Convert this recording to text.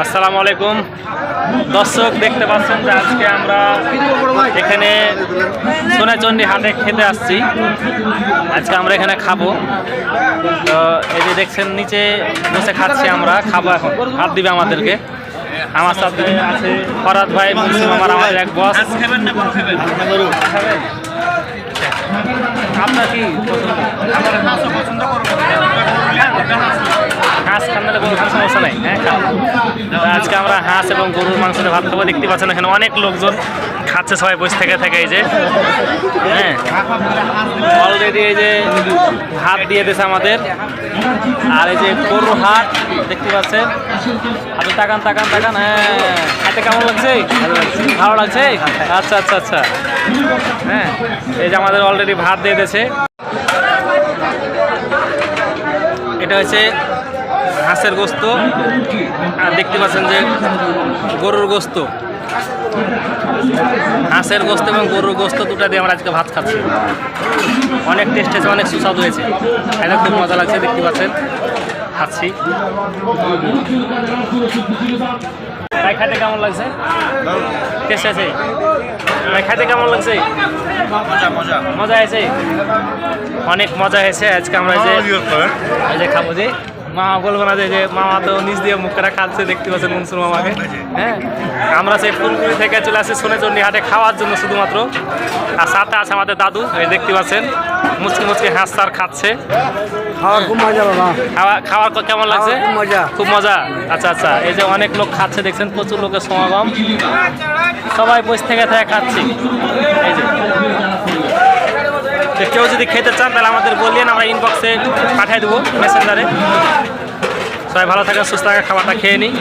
আসসালামু আলাইকুম। দর্শক, দেখতে পাচ্ছেন যে আজকে আমরা এখানে সোনাচন্ডী হাটে খেতে আসছি। আজকে আমরা এখানে খাব। তো এই যে দেখছেন, নিচে বসে খাচ্ছি আমরা। খাব এখন। হাত দিবে আমাদেরকে। আমার সাথে আছে ফরাদ ভাই মুসলিম আমার আমাদের এক বস আপনার কি নাই হ্যাঁ? আজকে আমরা হাঁস এবং গরুর মাংস ভাত খাব, দেখতে পাচ্ছেন এখানে অনেক লোকজন খাচ্ছে, সবাই বসে থেকে থেকে এই যে। হ্যাঁ? অলরেডি এই যে হাত দিয়ে দিয়েছে আমাদের। আর এই যে গরুর হাট দেখতে পাচ্ছেন? আপনি তাকান তাকান তাকান হ্যাঁ। খাইতে কেমন লাগছে। ভালো লাগছে? আচ্ছা আচ্ছা আচ্ছা। হ্যাঁ এই যে আমাদের অলরেডি ভাত দিয়ে দিয়েছে। এটা হচ্ছে হাঁসের গোস্ত। আর দেখতে পাচ্ছেন যে গরুর গোস্ত। হাঁসের গোস্ত এবং গরুর গোস্ত দুটা দিয়ে আমরা আজকে ভাত খাচ্ছি। অনেক টেস্ট হয়েছে অনেক সুস্বাদু হয়েছে। এটা খুব মজা লাগছে দেখতে পাচ্ছেন। খাচ্ছি। খাইতে কেমন লাগছে? টেস্ট আছে? খাইতে কেমন লাগছে? মজা হয়েছে? অনেক মজা হয়েছে আজকে আমরা যে খাব যে। মামা বলব না যে মামা তো নিজ দিয়ে মুখটা খাচ্ছে দেখতে পাচ্ছেন মনসুর মামাকে। হ্যাঁ? আমরা সেই ফুলকুড়ি থেকে চলে আসি সোনেচন্ডী হাটে খাওয়ার জন্য শুধুমাত্র। আর সাথে আছে আমাদের দাদু এই দেখতে পাচ্ছেন মুচকি মুচকি হাঁস তার খাচ্ছে। খাওয়ার খুব মজা বাবা। খাওয়ার কেমন লাগছে? মজা। খুব মজা? আচ্ছা আচ্ছা এই যে অনেক লোক খাচ্ছে দেখছেন প্রচুর লোকের সমাগম। সবাই বসে থেকে থেকে খাচ্ছি। এই যে। তো কেউ যদি খেতে চান, তাহলে আমাদের বললেন, আমরা ইনবক্সে পাঠিয়ে দেবো মেসেঞ্জারে সবাই ভালো থাকেন, সুস্থ থাকেন, খাবারটা খেয়ে নিই